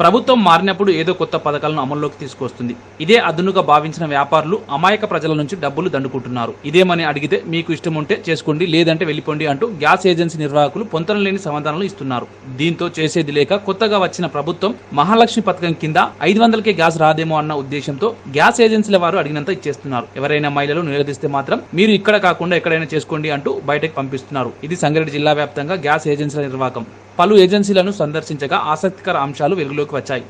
ప్రభుత్వం మారినప్పుడు ఏదో కొత్త పథకాలను అమల్లోకి తీసుకొస్తుంది. ఇదే అదునుగా భావించిన వ్యాపారులు అమాయక ప్రజల నుంచి డబ్బులు దండుకుంటున్నారు. ఇదేమని అడిగితే మీకు ఇష్టం ఉంటే చేసుకోండి లేదంటే వెళ్ళిపోండి అంటూ గ్యాస్ ఏజెన్సీ నిర్వాహకులు పొంతన లేని సమాధానాలు ఇస్తున్నారు. దీంతో చేసేది లేక కొత్తగా వచ్చిన ప్రభుత్వం మహాలక్ష్మి పథకం కింద ఐదు వందలకే గ్యాస్ రాదేమో అన్న ఉద్దేశంతో గ్యాస్ ఏజెన్సీల వారు అడిగినంత ఇచ్చేస్తున్నారు. ఎవరైనా మహిళలు నిలదీస్తే మాత్రం మీరు ఇక్కడ కాకుండా ఎక్కడైనా చేసుకోండి అంటూ బయటకు పంపిస్తున్నారు. ఇది సంగారెడ్డి జిల్లా వ్యాప్తంగా గ్యాస్ ఏజెన్సీల నిర్వాహకం. పలు ఏజెన్సీలను సందర్శించగా ఆసక్తికర అంశాలు వెలుగులోకి వచ్చాయి.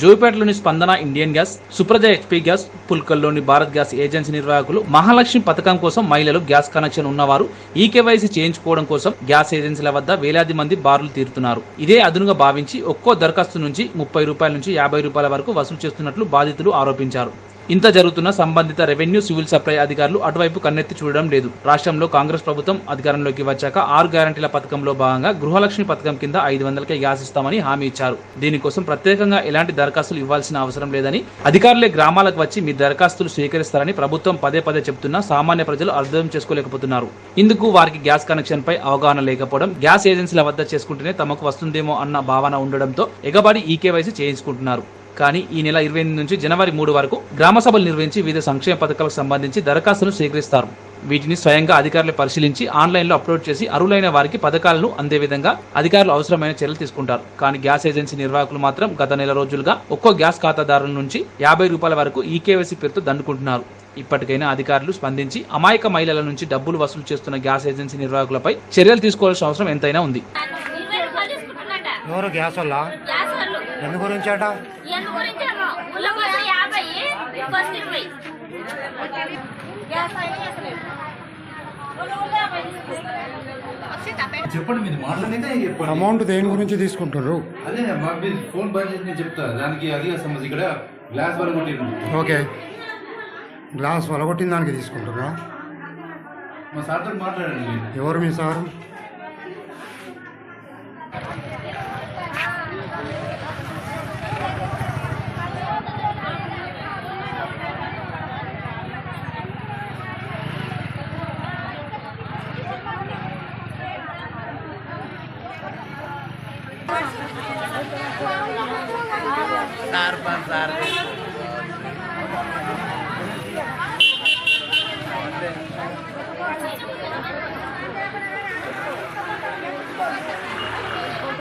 జోయిపేటలోని Spandana Indian gas Supraja HP gas పుల్కల్లోని Bharat gas agency నిర్వాహకులు మహాలక్ష్మి పథకం కోసం మహిళలు గ్యాస్ కనెక్షన్ ఉన్నవారు ఈ కేవైసీ చేయించుకోవడం కోసం గ్యాస్ ఏజెన్సీల వద్ద వేలాది మంది బారులు తీరుతున్నారు. ఇదే అదునుగా భావించి ఒక్కో దరఖాస్తు నుంచి ముప్పై రూపాయల నుంచి యాభై రూపాయల వరకు వసూలు చేస్తున్నట్లు బాధితులు ఆరోపించారు. ఇంత జరుగుతున్న సంబంధిత రెవెన్యూ సివిల్ సప్లై అధికారులు అటువైపు కన్నెత్తి చూడడం లేదు. రాష్ట్రంలో కాంగ్రెస్ ప్రభుత్వం అధికారంలోకి వచ్చాక ఆరు గ్యారంటీల పథకంలో భాగంగా గృహలక్ష్మి పథకం కింద ఐదు వందలకే గ్యాస్ ఇస్తామని హామీ ఇచ్చారు. దీనికోసం ప్రత్యేకంగా ఎలాంటి దరఖాస్తులు ఇవ్వాల్సిన అవసరం లేదని అధికారులే గ్రామాలకు వచ్చి మీ దరఖాస్తులు స్వీకరిస్తారని ప్రభుత్వం పదే పదే చెబుతున్నా సామాన్య ప్రజలు అర్థం చేసుకోలేకపోతున్నారు. ఇందుకు వారికి గ్యాస్ కనెక్షన్ పై అవగాహన లేకపోవడం గ్యాస్ ఏజెన్సీల వద్ద చేసుకుంటేనే తమకు వస్తుందేమో అన్న భావన ఉండడంతో ఎగబడి ఈ కేవైసీ చేయించుకుంటున్నారు. కానీ ఈ నెల ఇరవై ఎనిమిది నుంచి జనవరి మూడు వరకు గ్రామ సభలు నిర్వహించి వివిధ సంక్షేమ పథకాలకు సంబంధించి దరఖాస్తులు స్వీకరిస్తారు వీటిని స్వయంగా అధికారులు పరిశీలించి ఆన్లైన్లో అప్లోడ్ చేసి అర్హులైన వారికి పథకాలను అందే విధంగా అధికారులు అవసరమైన చర్యలు తీసుకుంటారు. కానీ గ్యాస్ ఏజెన్సీ నిర్వాహకులు మాత్రం గత నెల రోజులుగా ఒక్కో గ్యాస్ ఖాతాదారుల నుంచి యాభై రూపాయల వరకు ఈ కేవైసీ పేరుతో దండుకుంటున్నారు. ఇప్పటికైనా అధికారులు స్పందించి అమాయక మహిళల నుంచి డబ్బులు వసూలు చేస్తున్న గ్యాస్ ఏజెన్సీ నిర్వాహకులపై చర్యలు తీసుకోవాల్సిన అవసరం ఎంతైనా ఉంది. గ్యాస్ వల్ల ఎందు గురించి అట చెప్పండి మీరు మాట్లాడితే చెప్పండి. అమౌంట్ దేని గురించి తీసుకుంటారు అదే మాకు మీరు ఫోన్ బంద్ చేసి నేను చెప్తా. దానికి అది సమస్య ఇక్కడ గ్లాస్ వరకు కొట్టిండు ఓకే. గ్లాస్ వలగొట్టిన దానికి తీసుకుంటారా మా సార్తో మాట్లాడండి. ఎవరు మీ సారు? Sarpan, sarpan.